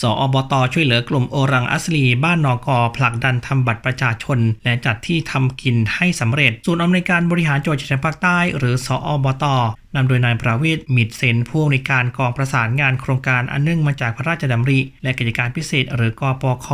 สอบตช่วยเหลือกลุ่มโอรังอัสลี บ้านนอกอผลักดันทำบัตรประชาชน และจัดที่ทำกินให้สำเร็จศูนย์อำนวยการบริหารจังหวัดชายแดนภาคใต้ หรือสอบต นำโดยนายประเวศมิดเซนผู้อำนวยการกองประสานงานโครงการอันเนื่องมาจากพระราชดำริ และกิจการพิเศษหรือกปค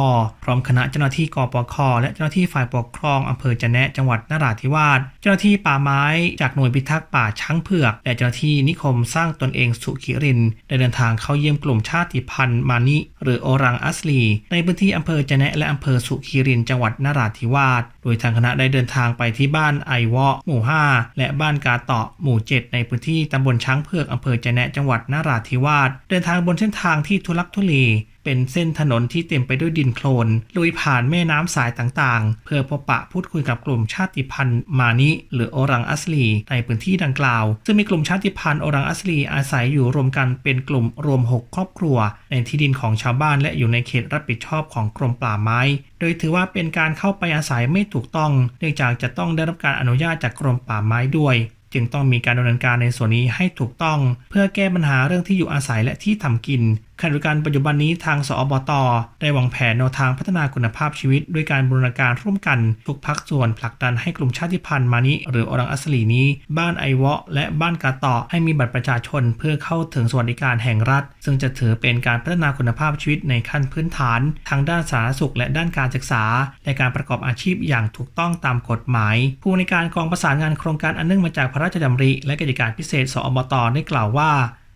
พร้อมคณะเจ้าหน้าที่กปคและเจ้าหน้าที่ฝ่ายปกครองอำเภอจะแนะจังหวัดนราธิวาสเจ้าหน้าที่ป่าไม้จากหน่วยพิทักษ์ป่าช้างเผือก และเจ้าหน้าที่นิคมสร้างตนเองสุขิริน ได้เดินทางเข้าเยี่ยมกลุ่มชาติพันธุ์มานิหรือโอรังอัสลี ในพื้นที่อำเภอจะแนะและอำเภอสุขิรินจังหวัดนราธิวาสโดยทางคณะได้เดินทางไปที่บ้านไอวะหมู่ 5 และบ้านกาเตาะหมู่ 7 ในพื้นที่ตำบลช้างเผือกอำเภอจะแนะจังหวัดนราธิวาสเดินทางบนเส้นทางที่ทุลักทุเล เป็นเส้นถนนที่เต็มไปด้วยดินโคลนลุยผ่านแม่น้ำสายต่างๆ เพื่อพบปะพูดคุยกับกลุ่มชาติพันธุ์มานิหรือโอรังอัสลี ในพื้นที่ดังกล่าว ซึ่งมีกลุ่มชาติพันธุ์โอรังอัสลีอาศัยอยู่รวมกันเป็นกลุ่มรวม 6 ครอบครัว ในที่ดินของชาวบ้านและอยู่ในเขตรับผิดชอบของกรมป่าไม้ โดยถือว่าเป็นการเข้าไปอาศัยไม่ถูกต้อง เนื่องจากจะต้องได้รับการอนุญาตจากกรมป่าไม้ด้วยจึงต้องมีการดำเนินการในส่วนนี้ให้ถูกต้อง เพื่อแก้ปัญหาเรื่องที่อยู่อาศัยและที่ทำกิน ขณะเดียวกันปัจจุบันนี้ทางสอบต ได้วางแผนแนวทางพัฒนาคุณภาพชีวิต ด้วยการบูรณาการร่วมกันทุกพักส่วนผลักดันให้กลุ่มชาติพันธุ์มานิหรืออรังอัสลีนี้ บ้านไอวะและบ้านกาตอให้มีบัตรประชาชนเพื่อเข้าถึงสวัสดิการแห่งรัฐ ซึ่งจะถือเป็นการพัฒนาคุณภาพชีวิตในขั้นพื้นฐาน ทางด้านสาธารณสุข และด้านการศึกษา และการประกอบอาชีพอย่างถูกต้องตามกฎหมาย ผู้ในการกองประสานงานโครงการอันเนื่องมาจากพระราชดำริ และกิจการพิเศษสอบตได้กล่าวว่า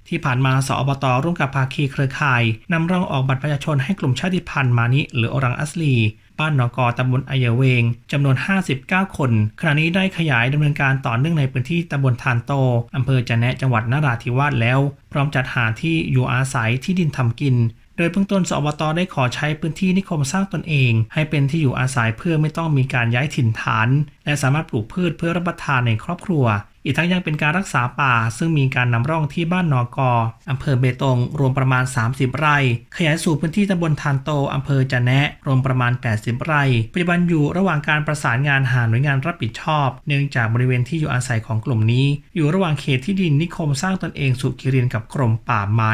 ที่ผ่านมาสอบตร่วมกับภาคีเครือข่ายนำร่องออกบัตรประชาชนให้กลุ่มชาติพันธุ์มานิหรืออรังอัสลี บ้านนอกอตำบลอายเวงจำนวน 59 คน ขณะนี้ได้ขยายดำเนินการต่อเนื่องในพื้นที่ตำบลทานโตอำเภอจะแนะจังหวัดนราธิวาสแล้ว พร้อมจัดหาที่อยู่อาศัยที่ดินทำกินโดยเบื้องต้นสอบตได้ขอใช้พื้นที่นิคมสร้างตนเอง ให้เป็นที่อยู่อาศัยเพื่อไม่ต้องมีการย้ายถิ่นฐาน และสามารถปลูกพืชเพื่อรับประทานในครอบครัว อีกทั้งยังเป็นการรักษาป่า ซึ่งมีการนำร่องที่บ้านนอกออำเภอเบตง รวมประมาณ 30 ไร่ ขยายสู่พื้นที่ตำบลทานโตอำเภอจะแนะรวมประมาณ 80 ไร่ปัจจุบันอยู่ระหว่างการประสานงานหาหน่วยงานรับผิดชอบ เนื่องจากบริเวณที่อยู่อาศัยของกลุ่มนี้ อยู่ระหว่างเขตที่ดินนิคมสร้างตนเองสุขิรินกับกรมป่าไม้